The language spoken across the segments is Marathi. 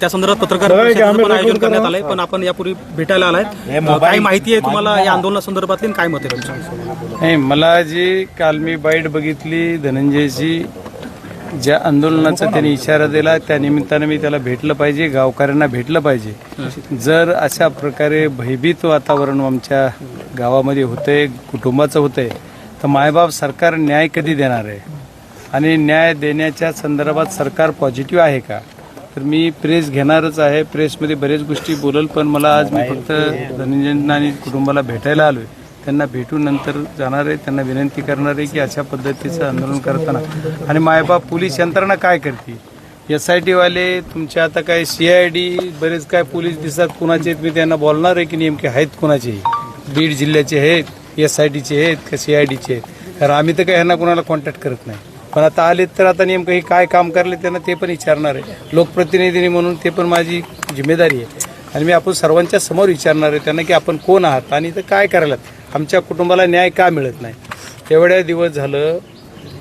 त्या संदर्भात पत्रकार परिषदेचं पण आयोजन करण्यात आलंय पण आपण यापूर्वी भेटायला आलाय. काय माहिती आहे तुम्हाला या आंदोलनासंदर्भातली आणि काय मत आहे तुमचं? नाही मला जी काल मी बाईट बघितली धनंजयची ज्या आंदोलनाचा त्यांनी इशारा दिला त्या निमित्तानं मी त्याला भेटलं पाहिजे गावकऱ्यांना भेटलं पाहिजे. जर अशा प्रकारे भयभीत वातावरण आमच्या गावामध्ये होतंय कुटुंबाचं होतंय तर मायबाप सरकार न्याय कधी देणार आहे? आणि न्याय देण्याच्या संदर्भात सरकार पॉझिटिव्ह आहे का? तर मी प्रेस घेणारच आहे. प्रेसमध्ये बरेच गोष्टी बोलल पण मला आज मी फक्त धनंजयना आणि कुटुंबाला भेटायला आलोय. त्यांना भेटून नंतर जाणार आहे. त्यांना विनंती करणार आहे की अशा पद्धतीचं आंदोलन करताना. आणि मायबाप पोलीस यंत्रणा काय करते एस आय टीवाले तुमचे तुमच्या आता काय सी आय डी बरेच काय पोलीस दिसतात. कुणाचे आहेत? मी त्यांना बोलणार आहे की नेमके आहेत कुणाचे? बीड जिल्ह्याचे आहेत एस आय टीचे आहेत का सी आय डीचे आहेत? कारण आम्ही तर काय ह्यांना कुणाला कॉन्टॅक्ट करत नाही. पण आता आलेत तर आता नेमकं हे काय काम करले त्यांना ते पण विचारणार आहे. लोकप्रतिनिधी म्हणून ते पण माझी जिम्मेदारी आहे. आणि मी आपण सर्वांच्या समोर विचारणार आहे त्यांना की आपण कोण आहात आणि तर काय करायला आमच्या कुटुंबाला न्याय का मिळत नाही? एवढ्या दिवस झालं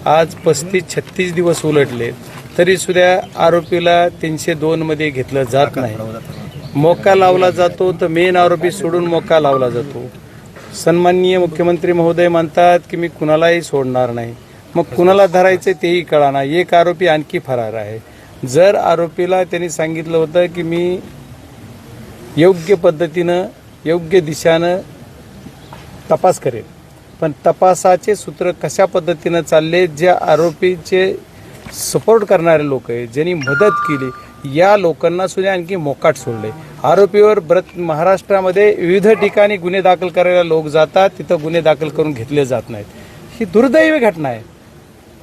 आज पस्तीस छत्तीस दिवस उलटले तरी सुद्धा आरोपीला तीनशे दोनमध्ये घेतलं जात नाही. मोका लावला जातो तर मेन आरोपी सोडून मोका लावला जातो. सन्माननीय मुख्यमंत्री महोदय म्हणतात की मी कुणालाही सोडणार नाही. मग कुणाला धरायचं तेही कळाना एक आरोपी आणखी फरार आहे. जर आरोपीला त्यांनी सांगितलं होतं की मी योग्य पद्धतीनं योग्य दिशानं तपास करेल पण तपासाचे सूत्र कशा पद्धतीनं चालले ज्या आरोपीचे सपोर्ट करणारे लोक आहे ज्यांनी मदत केली या लोकांना सुद्धा आणखी मोकाट सोडले. आरोपीवर ब्रत महाराष्ट्रामध्ये विविध ठिकाणी गुन्हे दाखल करायला लोक जातात तिथं गुन्हे दाखल करून घेतले जात नाहीत. ही दुर्दैवी घटना आहे.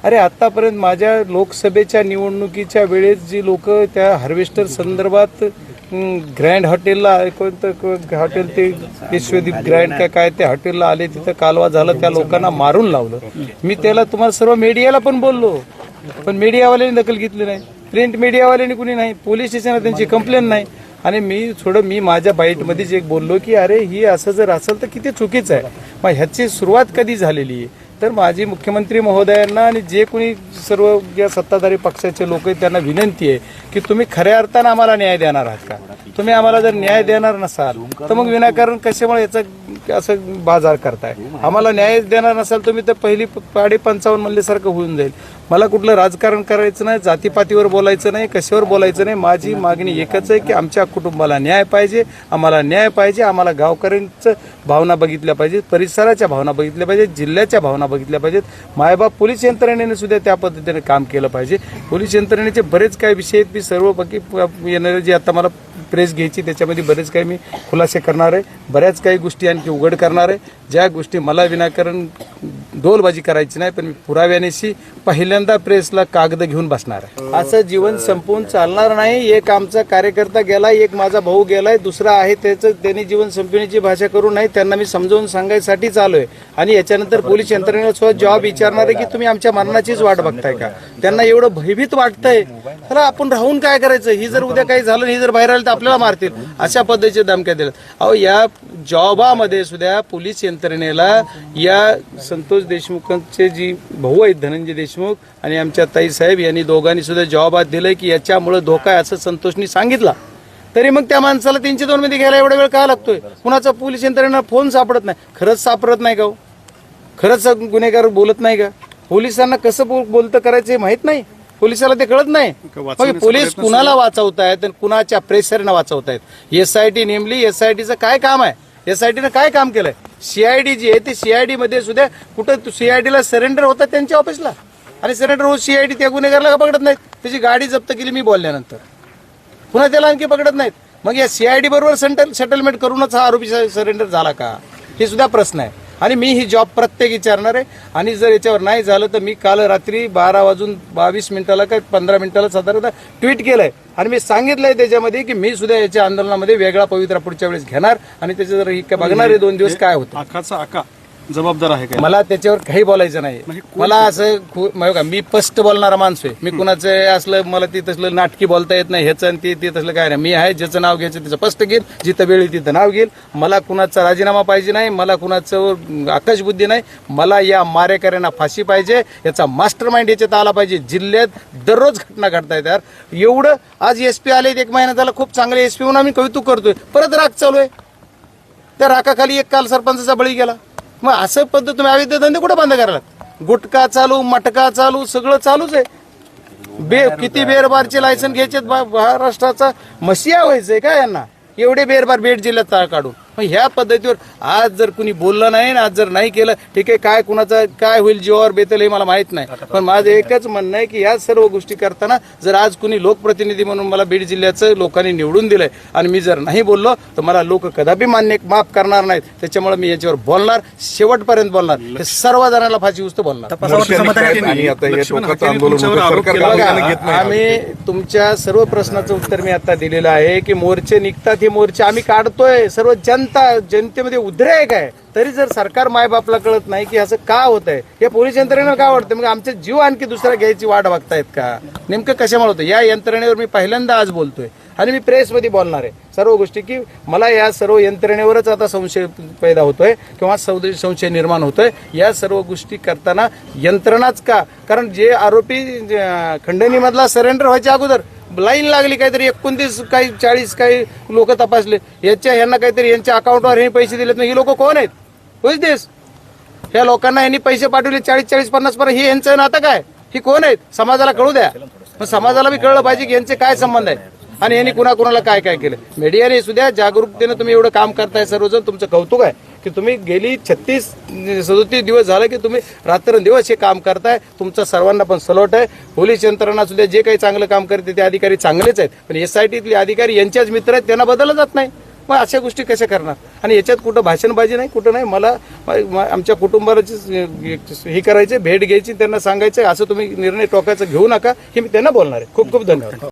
अरे आतापर्यंत माझ्या लोकसभेच्या निवडणुकीच्या वेळेस जी लोक त्या हार्वेस्टर संदर्भात ग्रँड हॉटेलला कोणतं हॉटेल ते विश्वदीप ग्रँड काय काय त्या हॉटेलला आले तिथं कालवा झालं त्या लोकांना मारून लावलं. मी त्याला तुम्हाला सर्व मीडियाला पण बोललो. पण मीडियावाल्यांनी दखल घेतली नाही. प्रिंट मीडियावाल्यांनी कुणी नाही. पोलीस स्टेशनला त्यांची कंप्लेंट नाही. आणि मी थोडं मी माझ्या बाईटमध्येच एक बोललो की अरे ही असं जर असेल तर किती चुकीचं आहे. मग ह्याची सुरुवात कधी झालेली आहे? तर माझी मुख्यमंत्री महोदयांना आणि जे कोणी सर्व या सत्ताधारी पक्षाचे लोक आहेत त्यांना विनंती आहे की तुम्ही खऱ्या अर्थानं आम्हाला न्याय देणार आहात का? तुम्ही आम्हाला जर न्याय देणार नसाल तर मग विनाकारण कशामुळे याचा असं बाजार करताय? आम्हाला न्याय देणार नसाल तुम्ही तर पहिली पाडे पंचावन्न म्हणल्यासारखं होऊन जाईल. मला कुठलं राजकारण करायचं नाही जातीपातीवर बोलायचं नाही कशावर बोलायचं नाही. माझी मागणी एकच आहे की आमच्या कुटुंबाला न्याय पाहिजे आम्हाला न्याय पाहिजे आम्हाला गावकऱ्यांचं भावना बघितल्या पाहिजे परिसराच्या भावना बघितल्या पाहिजे जिल्ह्याच्या भावना बघितल्या पाहिजेत. मायबाप पोलीस यंत्रणेने सुद्धा त्या पद्धतीने काम केलं पाहिजे. पोलीस यंत्रणेचे बरेच काही विषय आहेत. मी सर्व बाकी येणारे जे आता मला प्रेस घ्यायची त्याच्यामध्ये बरेच काही मी खुलासे करणार आहे. बऱ्याच काही गोष्टी आणखी उघड करणार आहे. ज्या गोष्टी मला विनाकारण डोलबाजी करायची नाही पण मी पुराव्यानेशी पहिल्यांदा प्रेसला कागद घेऊन बसणार आहे. असं जीवन संपवून चालणार नाही. एक आमचा कार्यकर्ता गेलाय एक माझा भाऊ गेलाय दुसरा आहे त्याचं त्यांनी जीवन संपवण्याची भाषा करू नाही त्यांना मी समजावून सांगायसाठी चालू आहे आणि याच्यानंतर पोलीस यंत्रणेला सुद्धा जॉब विचारणार आहे की तुम्ही आमच्या मरणाचीच वाट बघताय का? त्यांना एवढं भयभीत वाटतंय. तर आपण राहून काय करायचं? ही जर उद्या काही झालं ही जर बाहेर आलं तर आपल्याला मारतील. अशा पद्धतीचे धमक्या दिल्या अहो या जॉबामध्ये सुद्धा पोलीस यंत्रणेला या संतोष देशमुखांचे जी भाऊ आहेत धनंजय देशमुख आणि आमच्या ताई साहेब यांनी दोघांनी सुद्धा जॉबात दिलंय की याच्यामुळे धोका आहे असं संतोषनी सांगितलं. तरी मग त्या माणसाला तीनशे दोन मध्ये घ्यायला एवढा वेळ का लागतोय? कुणाचा पोलीस यंत्रणेला फोन सापडत नाही. खरंच सापडत नाही का हो? खरंच गुन्हेगार बोलत नाही का? पोलिसांना कसं बोल- बोलतं करायचं हे माहीत नाही? पोलिसाला ते कळत नाही. मग पोलीस कुणाला वाचवतायत आणि कुणाच्या प्रेशरनं वाचवतायत? एसआयटी नेमली एसआयटीचं काय काम आहे? एसआयटीनं काय काम केलंय? सीआयडी जी आहे ती सीआयडी मध्ये सुद्धा कुठं सीआयडीला सरेंडर होतात त्यांच्या ऑफिसला आणि सरेंडर होऊन सीआयडी त्या गुन्हेगारला का पकडत नाहीत? त्याची गाडी जप्त केली मी बोलल्यानंतर. पुन्हा त्याला आणखी पकडत नाहीत. मग या सीआयडी बरोबर सेटलमेंट करूनच हा आरोपी सरेंडर झाला का? हे सुद्धा प्रश्न आहे. आणि मी ही जॉब प्रत्येक विचारणार आहे. आणि जर याच्यावर नाही झालं तर मी काल रात्री बारा वाजून बावीस मिनिटाला काय पंधरा मिनिटाला साधारणतः ट्विट केलंय. आणि मी सांगितलंय त्याच्यामध्ये की मी सुद्धा याच्या आंदोलनामध्ये वेगळा पवित्रा पुढच्या वेळेस घेणार. आणि त्याच्या जर ही बघणार आहे दोन दिवस काय होतं. आकाचा आका. जबाबदार आहे काय मला त्याच्यावर काही बोलायचं नाही. मला असं खू- म्हणजे का, मी स्पष्ट बोलणारा माणूस आहे. मी कुणाचं असलं मला ती तसलं नाटकी बोलता येत नाही ह्याचं आणि ते ते तसलं काय नाही. मी आहे ज्याचं नाव घ्यायचं त्याचं स्पष्ट घेईल जिथं वेळ तिथं नाव घेईल. मला कुणाचा राजीनामा पाहिजे नाही मला कुणाचं आकाशबुद्धी नाही मला या मारेकऱ्यांना फाशी पाहिजे याचा मास्टर माइंड याच्यात आला पाहिजे. जिल्ह्यात दररोज घटना घडतायत यार. एवढं आज एस पी आले एक महिना झाला खूप चांगले एस पी म्हणून आम्ही कौतुक करतोय. परत राग चालू आहे. त्या राखाखाली एक काल सरपंचाचा बळी गेला. मग असं पद्धत तुम्ही अवैध धंदे कुठे बंद करायला? गुटखा चालू मटका चालू सगळं चालूच आहे. बे किती बेरबारचे लायसन घ्यायचे महाराष्ट्राचा? मसिया व्हायचंय का यांना? एवढे बेरबार बेड जिल्ह्यात ताळ काढून. मग ह्या पद्धतीवर आज जर कुणी बोललं नाही आज जर नाही केलं ठीक आहे काय कुणाचा काय होईल जीवावर बेतल हे मला माहीत नाही. पण माझं एकच म्हणणं आहे की या सर्व गोष्टी करताना जर आज कुणी लोकप्रतिनिधी म्हणून मला बीड जिल्ह्याचं लोकांनी निवडून दिलंय आणि मी जर नाही बोललो तर मला लोक कदापि मान्य माफ करणार नाहीत. त्याच्यामुळे मी याच्यावर बोलणार शेवटपर्यंत बोलणार. हे सर्व जणांना फाशी उचतो बोलणार. हे आम्ही तुमच्या सर्व प्रश्नाचं उत्तर मी आता दिलेलं आहे की मोर्चे निघतात हे मोर्चे आम्ही काढतोय. सर्व जनता जनतेमध्ये उद्रेक आहे तरी जर सरकार मायबापला कळत नाही की असं का होत आहे या पोलीस यंत्रणेला का वाटतं? मग आमचे जीव आणखी दुसरा घ्यायची वाट बघतायत का? नेमकं कशामुळे होतं या यंत्रणेवर मी पहिल्यांदा आज बोलतोय आणि मी प्रेसमध्ये बोलणार आहे. सर्व गोष्टी की मला या सर्व यंत्रणेवरच आता संशय पैदा होतोय किंवा संशय निर्माण होतोय. या सर्व गोष्टी करताना यंत्रणाच का? कारण जे आरोपी खंडणीमधला सरेंडर व्हायच्या अगोदर लाईन लागली काहीतरी एकोणतीस काही चाळीस काही लोक तपासले. याच्या ह्यांना काहीतरी यांच्या अकाउंटवर हे पैसे दिलेत. नाही ही लोक कोण आहेत? होईच देस. ह्या लोकांना यांनी पैसे पाठवले चाळीस चाळीस पन्नास पर्यंत. हे यांचं नातं काय? ही कोण आहेत? समाजाला कळू द्या. मग समाजाला बी कळलं पाहिजे की यांचे काय संबंध आहे आणि यांनी कुणाकुणाला काय काय केलं? मीडियाने सुद्धा जागरूकतेनं तुम्ही एवढं काम करताय सर्वजण तुमचं कौतुक आहे की तुम्ही गेली छत्तीस सदोतीस दिवस झाले की तुम्ही रात्रंदिवस हे काम करताय तुमचं सर्वांना पण सलोट आहे. पोलीस यंत्रणा सुद्धा जे काही चांगलं काम करते ते अधिकारी चांगलेच आहेत. पण एस आय टीतले अधिकारी यांच्याच मित्र आहेत त्यांना बदललं जात नाही. मग अशा गोष्टी कशा करणार? आणि याच्यात कुठं भाषणबाजी नाही कुठं नाही? मला आमच्या कुटुंबाची हे करायचे भेट घ्यायची त्यांना सांगायचं असं तुम्ही निर्णय टोकायचं घेऊ नका हे मी त्यांना बोलणार आहे. खूप खूप धन्यवाद.